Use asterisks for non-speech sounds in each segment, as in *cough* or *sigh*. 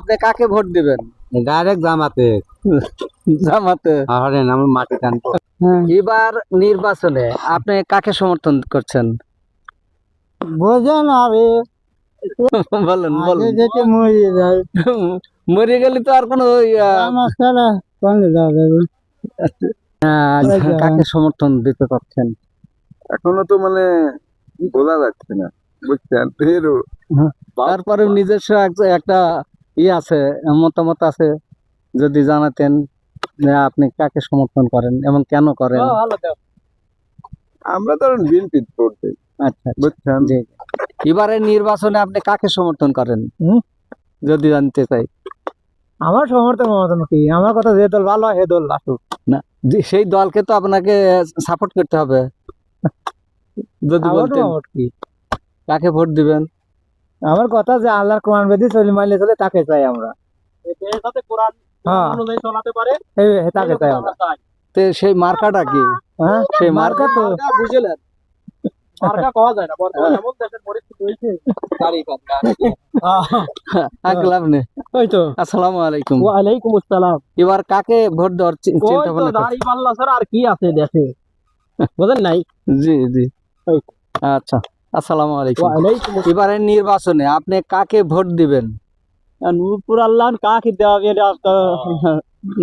আপনি কাকে ভোট দিবেন? ডাইরেক্ট জামাতে। জামাতে? আরে আমি মাটি টানবো এবার নির্বাচনে আপনি কাকে সমর্থন করছেন? বোঝেন আরে। বলেন বলেন। যেতে মরিয়ে যায়। মরে গেলে তো আর কোনো আমার সারা কোনে যাবে। কাকে সমর্থন দিতে পারছেন এখনও তো মানে বোঝা যাচ্ছে না বুঝছেন? ফের। তারপরে নিজস্ব এক- একটা ই আছে মতামত আছে যদি জানাতেন যে আপনি কাকে সমর্থন করেন এবং কেন করেন? আমরা তো বিএনপি করতে আচ্ছা বুঝছেন? জি। এবারে নির্বাচনে আপনি কাকে সমর্থন করেন? যদি জানতে চাই। আমার সমর্থন মতন কি আমার কথা যে দল ভালো হয় সে দল আসুক। না সেই দলকে তো আপনাকে সাপোর্ট করতে হবে। যদি বলতেন। কি? কাকে ভোট দিবেন? আমার কথা যে আল্লাহর কোরআন বেদি চলি মাইলে চলে তাকে চাই আমরা। হ্যাঁ। তাকে চাই আমরা। সেই মার্কাটা কি? হ্যাঁ সেই মার্কা তো। বুঝলেন? ওয়ালাইকুম আসসালাম। এবার কাকে ভোট দেওয়ার চিন্তা ভাবনা আর কি আছে দেখে *laughs* বুঝেন নাই? জি জি। আচ্ছা। আসসালামু আলাইকুম। এবারে নির্বাচনে আপনি কাকে ভোট দিবেন? নূরপুর আল্লাহ কাকে দেওয়া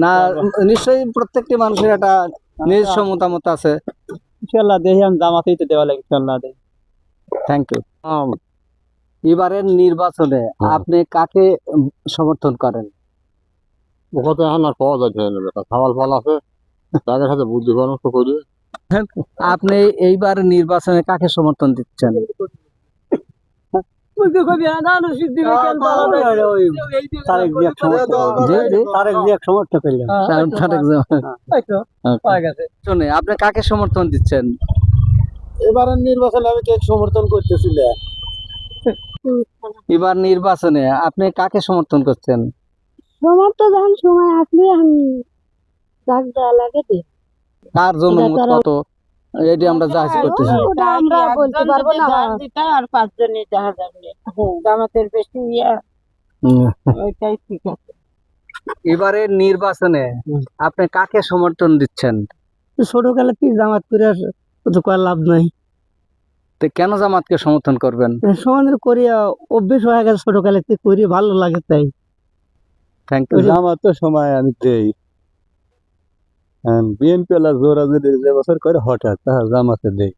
না নিশ্চয়ই প্রত্যেকটি মানুষের একটা নিজস্ব মতামত আছে। ইনশাল্লাহ দেখি আমি জামাতেই তো দেওয়া লাগে ইনশাল্লাহ দেখি। থ্যাংক ইউ এবারের নির্বাচনে আপনি কাকে সমর্থন করেন? ওখানে এখন আর পাওয়া যাচ্ছে না সামাল ফাল আছে। তাদের সাথে বুদ্ধি পরামর্শ করি। আপনি এইবার নির্বাচনে কাকে সমর্থন দিচ্ছেন। Okay. শুনে আপনি কাকে সমর্থন দিচ্ছেন? এবারের নির্বাচনে আমি কে সমর্থন করতেছি এবার নির্বাচনে আপনি কাকে সমর্থন করছেন? সমর্থন যখন সময় আসলে আমি দেওয়া লাগে দিই। কার জন্য কত? এটি আমরা জাহাজ করতেছি। ওটা আমরা বলতে পারব না। আর পাঁচজনই দেখা যাবে জামাতের বেশি ইয়া ওইটাই ঠিক আছে। এবারে নির্বাচনে আপনি কাকে সমর্থন দিচ্ছেন? ছোটকালে তুই জামাত করে তো করার লাভ নাই। তো কেন জামাতকে সমর্থন করবেন? সমানের করিয়া অভ্যেস হয়ে গেছে ছোটকালে তুই করি ভালো লাগে তাই। থ্যাংক ইউ জামাত তো সময় আমি দেই। বিএনপি ওলা জোরা যদি যে বছর করে হঠাৎ তাহলে জামাতে দেই